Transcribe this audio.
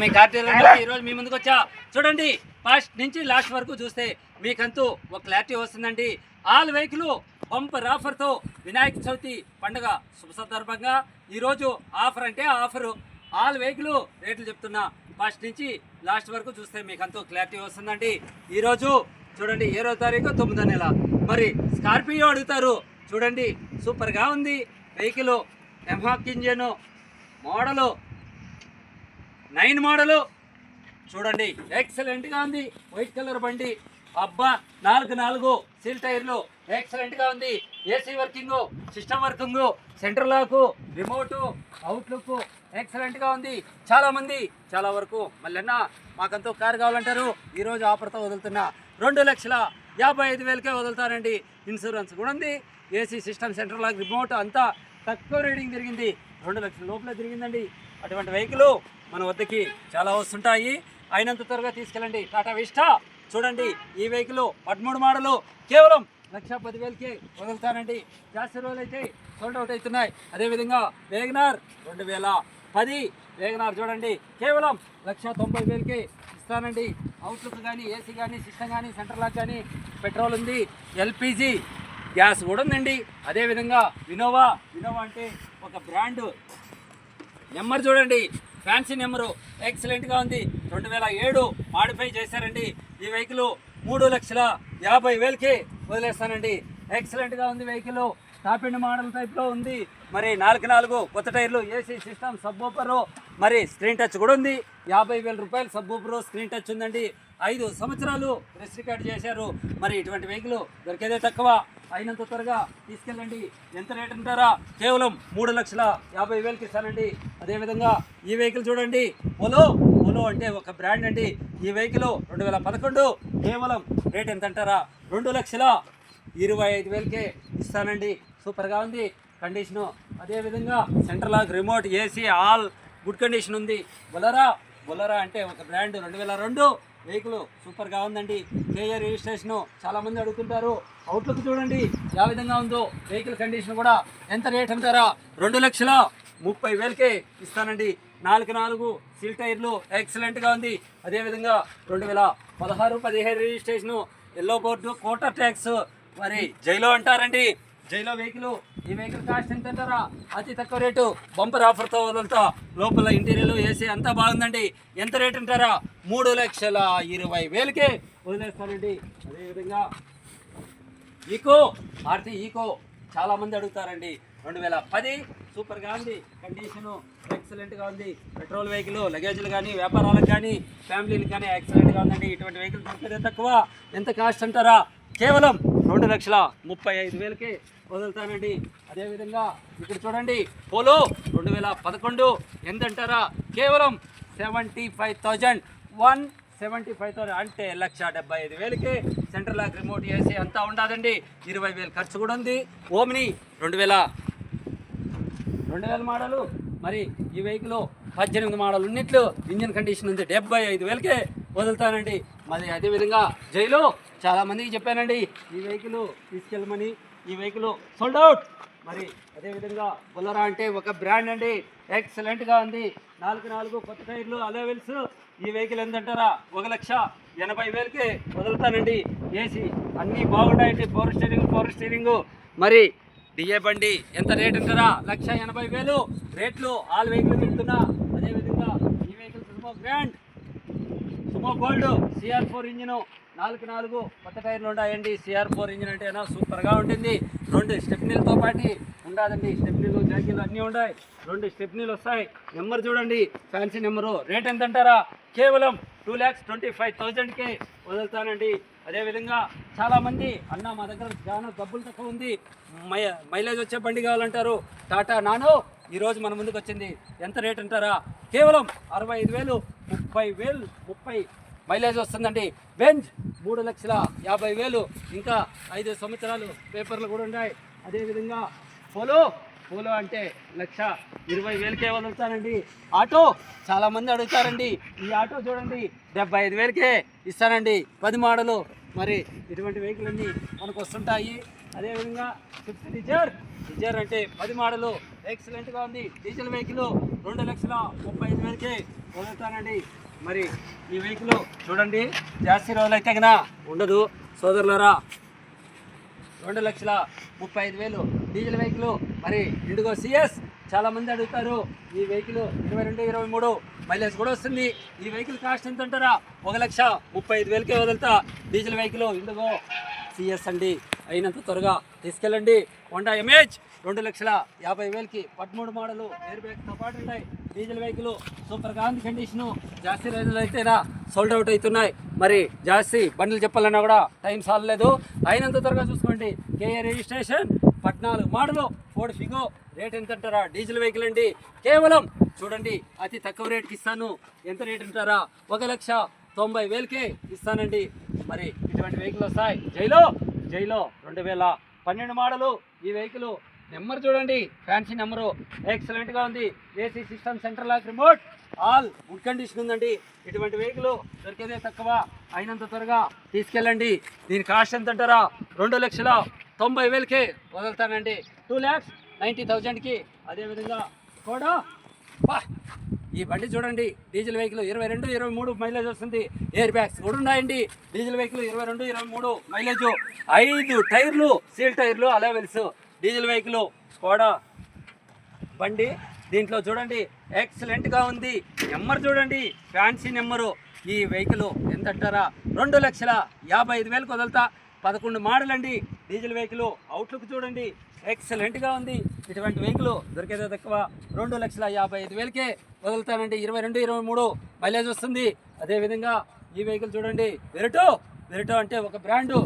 మీ కార్తీక ఈరోజు మీ ముందుకు వచ్చా. చూడండి ఫస్ట్ నుంచి లాస్ట్ వరకు చూస్తే మీకంతూ ఒక క్లారిటీ వస్తుందండి. ఆల్ వెహికల్ బంపర్ ఆఫర్తో వినాయక చవితి పండుగ శుభ సందర్భంగా ఈరోజు ఆఫర్ అంటే ఆఫరు. ఆల్ వెహికల్ రేట్లు చెప్తున్నా. ఫస్ట్ నుంచి లాస్ట్ వరకు చూస్తే మీకు అంతా క్లారిటీ వస్తుందండి. ఈరోజు చూడండి ఏడో తారీఖు తొమ్మిదో నెల. మరి స్కార్పియో అడుగుతారు. చూడండి సూపర్గా ఉంది. Vehicle mHawk engine model nine model. చూడండి ఎక్సలెంట్గా ఉంది. వైట్ కలర్ బండి. అబ్బా నాలుగు నాలుగు సీల్ టైర్లు ఎక్సలెంట్గా ఉంది. AC working system working centre lock remote outlook ఎక్సలెంట్గా ఉంది. చాలామంది చాలా వరకు. మళ్ళీ మాకంతో కారు కావాలంటారు. ఈరోజు ఆఫర్తో వదులుతున్నా రెండు లక్షల యాభై ఐదు వేలకే వదులుతానండి. ఇన్సూరెన్స్ కూడా ఉంది. AC system centre lock remote అంతా తక్కువ రీడింగ్ జరిగింది రెండు లక్షల లోపల తిరిగిందండి. అటువంటి వెహికల్ మన వద్దకి చాలా వస్తుంటాయి. అయినంత త్వరగా తీసుకెళ్ళండి. టాటా విస్టా. చూడండి ఈ వెహికల్ పదమూడు మోడలు. కేవలం లక్ష పదివేలకి వదులుతానండి జాస్తి రోజులు అయితే సోల్డ్ అవుట్ అవుతున్నాయి. అదేవిధంగా వేగనార్ రెండు వేల పది వేగనార్ చూడండి కేవలం లక్ష తొంభై వేలకి ఇస్తానండి. అవుట్లుక్ కానీ ఏసీ కానీ సిస్టమ్ కానీ సెంటర్ లాక్ కానీ పెట్రోల్ ఉంది ఎల్పిజి గ్యాస్ కూడా ఉందండి. అదేవిధంగా వినోవా. వినోవా అంటే ఒక బ్రాండ్. నెంబర్ చూడండి. Fancy number. ఎక్సలెంట్గా ఉంది. రెండు వేల ఏడు మాడిఫై చేశారండి. ఈ వెహికల్ మూడు లక్షల యాభై వేలకి వదిలేస్తానండి. ఎక్సలెంట్గా ఉంది వెహికల్. టాప్ ఎండ్ మోడల్ టైప్లో ఉంది. మరి నాలుగు నాలుగు కొత్త టైర్లు ఏసీ సిస్టమ్ సబ్ మరి స్క్రీన్ టచ్ కూడా ఉంది. యాభై వేల రూపాయలు సబ్బూపరు స్క్రీన్ టచ్ ఉందండి. ఐదు సంవత్సరాలు రిజిస్టర్ చేశారు. మరి ఇటువంటి వెహికల్ దొరికేదే తక్కువ. అయినంత త్వరగా తీసుకెళ్ళండి. ఎంత రేట్ అంటారా? కేవలం మూడు లక్షల యాభై వేలకి ఇస్తానండి. అదేవిధంగా ఈ వెహికల్ చూడండి. ఓలో ఓలో అంటే ఒక బ్రాండ్ అండి. ఈ వెహికల్ రెండు వేల పదకొండు కేవలం రేట్ ఎంత అంటారా? రెండు లక్షల ఇరవై ఐదు వేలకే ఇస్తానండి. సూపర్గా ఉంది. కండిషను అదేవిధంగా central lock remote AC all good condition ఉంది. బొలరా బొలరా అంటే ఒక బ్రాండ్ రెండు వేల రెండు వెహికల్ సూపర్గా ఉందండి. కేఏ రిజిస్ట్రేషను చాలామంది అడుగుతుంటారు. అవుట్లుక్ చూడండి ఏ విధంగా ఉందో వెహికల్ కండిషన్ కూడా ఎంత రేట్ అంటారా? రెండు లక్షల ముప్పై వేలకే ఇస్తానండి. నాలుగు నాలుగు సీల్ టైర్లు ఎక్సలెంట్గా ఉంది. అదేవిధంగా రెండు వేల పదహారు పదిహేడు registration yellow board quarter tax మరి జైలో అంటారండి. జైలో వెహికల్ ఈ వెహికల్ కాస్ట్ ఎంత అంటారా? అతి తక్కువ రేటు. బంపర్ ఆఫర్తో వదులుతా. లోపల ఇంటీరియర్లు ఏసీ అంతా బాగుందండి. ఎంత రేట్ అంటారా? మూడు లక్షల ఇరవై వేలకే వదిలేస్తానండి అదేవిధంగా ఈకో మారుతి ఈకో చాలామంది అడుగుతారండి. రెండు వేల పది సూపర్గా ఉంది. కండిషను ఎక్సలెంట్గా ఉంది. పెట్రోల్ వెహికల్ లగేజ్లు కానీ వ్యాపారాలకు కానీ ఫ్యామిలీలకు కానీ ఎక్సలెంట్గా ఉందండి. ఇటువంటి వెహికల్ తక్కువ. ఎంత కాస్ట్ అంటారా? కేవలం రెండు లక్షల ముప్పై ఐదు వేలకే వదులుతానండి అదేవిధంగా ఇక్కడ చూడండి పోలో రెండు వేల పదకొండు ఎంతంటారా? కేవలం seventy five thousand. One seventy five thousand అంటే లక్ష డెబ్బై ఐదు వేలకి సెంట్రల్ లాక్ రిమోట్ ఏసీ అంతా ఉండదండి. ఇరవై వేలు ఖర్చు కూడా ఉంది. ఓమిని రెండు వేల రెండు వేల మోడలు. మరి ఈ వెహికల్ పద్దెనిమిది మోడల్ ఉన్నట్లు ఇంజిన్ కండిషన్ ఉంది. డెబ్బై ఐదు వేలకే వదులుతానండి మరి అదేవిధంగా జైలు చాలా మందికి చెప్పానండి ఈ వెహికల్ తీసుకెళ్ళమని ఈ వెహికల్ సోల్డ్ అవుట్ మరి అదేవిధంగా బొలరా అంటే ఒక బ్రాండ్ అండి ఎక్సలెంట్గా ఉంది. నాలుగు నాలుగు కొత్త టైర్లు అలవెల్స్ ఈ వెహికల్ ఎంతంటారా? ఒక లక్ష ఎనభై వేలకి వదులుతానండి. ఏసీ అన్నీ బాగున్నాయండి పవర్ స్టీరింగ్ పవర్ స్టీరింగ్ మరి డిఏ బండి ఎంత రేట్ అంటారా లక్ష ఎనభై వేలు. రేట్లు ఆల్ వెహికల్ చెప్తున్నా అదేవిధంగా ఈ vehicle Sumo Grand Sumo Gold CR four engine నాలుగు నాలుగు కొత్త టైర్లు ఉన్నాయండి. సిఆర్ ఫోర్ ఇంజిన్ అంటే సూపర్గా ఉంటుంది. రెండు స్టెప్నీలతో పాటు ఉండదండి. స్టెప్నీలు జాకీలు అన్నీ ఉన్నాయి. రెండు స్టెప్నీలు వస్తాయి. నెంబర్ చూడండి. Fancy number. రేట్ ఎంత అంటారా? కేవలం టూ ల్యాక్స్ ట్వంటీ ఫైవ్ థౌజండ్కి వదులుతానండి. అదేవిధంగా చాలామంది అన్న మా దగ్గర చాలా డబ్బులు తక్కువ ఉంది. మై మైలేజ్ వచ్చే బండి కావాలంటారు. టాటా నానో ఈరోజు మన ముందుకు వచ్చింది. ఎంత రేట్ అంటారా? కేవలం అరవై ఐదు వేలు ముప్పై వేలు ముప్పై మైలేజ్ వస్తుందండి. బెంజ్ మూడు లక్షల యాభై వేలు. ఇంకా ఐదు సంవత్సరాలు పేపర్లు కూడా ఉన్నాయి. అదేవిధంగా పోలో పోలో అంటే లక్ష ఇరవై వేలకే వదులుతానండి ఆటో చాలామంది అడుగుతారండి. ఈ ఆటో చూడండి డెబ్బై ఐదు వేలకే ఇస్తానండి పది మోడలు. మరి ఇటువంటి వెహికల్ అన్నీ మనకు వస్తుంటాయి. అదేవిధంగా స్విఫ్ట్ డిజైర్. డిజైర్ అంటే పది మోడలు. ఎక్సలెంట్గా ఉంది. డీజిల్ వెహికల్ రెండు లక్షల ముప్పై ఐదు వేలకే వదులుతానండి మరి ఈ వెహికల్ చూడండి జాస్తి రోజులు అయితే కన్నా ఉండదు. సోదరులరా రెండు లక్షల ముప్పై ఐదు వేలు డీజిల్ వెహికల్ మరి ఇండిగో సిఎస్ చాలా మంది అడుగుతారు ఈ వెహికల్ ఇరవై రెండు ఇరవై మూడు మైలేజ్ కూడా వస్తుంది. ఈ వెహికల్ కాస్ట్ ఎంత అంటారా? ఒక లక్ష ముప్పై ఐదు వేలకే వదులుతా. డీజిల్ వెహికల్ ఇండిగో సిఎస్ అండి. అయినంత త్వరగా తీసుకెళ్ళండి. హోండా ఎంహెచ్ రెండు లక్షల యాభై వేలకి పదమూడు మోడలు ఎయిర్ బ్యాగ్తో పాటు ఉంటాయి. డీజిల్ వెహికల్ సూపర్ ఉంది కండిషను జాస్తి రైతులు అయితేనా సోల్డ్ అవుట్ అవుతున్నాయి. మరి జాస్తి బండ్లు చెప్పాలన్నా కూడా టైం సాలలేదు అయినంత త్వరగా చూసుకోండి. కేఏ రిజిస్ట్రేషన్ పద్నాలుగు మోడలు ఫోర్డ్ ఫిగో రేట్ ఎంత అంటారా డీజిల్ వెహికల్ అండి. కేవలం చూడండి అతి తక్కువ రేట్కి ఇస్తాను. ఎంత రేట్ అంటారా? ఒక లక్ష తొంభై వేలకే ఇస్తానండి. మరి ఇటువంటి వెహికల్ వస్తాయి. జైలో జైలో రెండు వేల పన్నెండు మోడలు ఈ వెహికల్ నెంబర్ చూడండి. Fancy number. ఎక్సలెంట్గా ఉంది. AC system centre lock remote. All good condition ఉందండి. ఇటువంటి వెహికల్ దొరికేదే తక్కువ. అయినంత త్వరగా తీసుకెళ్ళండి. దీని కాస్ట్ ఎంత అంటారా రెండు లక్షల తొంభై వేలకే వదులుతానండి. టూ ల్యాక్స్ నైంటీ థౌజండ్కి అదేవిధంగా కూడా. ఈ బండి చూడండి. డీజిల్ వెహికల్ ఇరవై రెండు ఇరవై మూడు మైలేజ్ వస్తుంది. ఎయిర్ బ్యాగ్స్ కూడా ఉన్నాయండి. డీజిల్ వెహికల్ ఇరవై రెండు ఇరవై మూడు మైలేజ్. ఐదు టైర్లు సీల్ టైర్లు అలెవెల్స్ డీజిల్ వెహికల్ స్కోడా బండి దీంట్లో చూడండి ఎక్సలెంట్గా ఉంది. నెంబర్ చూడండి ఫ్యాన్సీ నెంబరు. ఈ వెహికల్ ఎంత అంటారా? రెండు లక్షల యాభై ఐదు వేలకు వదులుతా పదకొండు మోడల్ అండి డీజిల్ వెహికల్. అవుట్లుక్ చూడండి ఎక్సలెంట్గా ఉంది. ఇటువంటి వెహికల్ దొరికేదో తక్కువ. రెండు లక్షల యాభై ఐదు వేలకే వదులుతానండి. ఇరవై రెండు ఇరవై మూడు మైలేజ్ వస్తుంది. అదేవిధంగా ఈ వెహికల్ చూడండి వెరటో వెరటో అంటే ఒక బ్రాండు.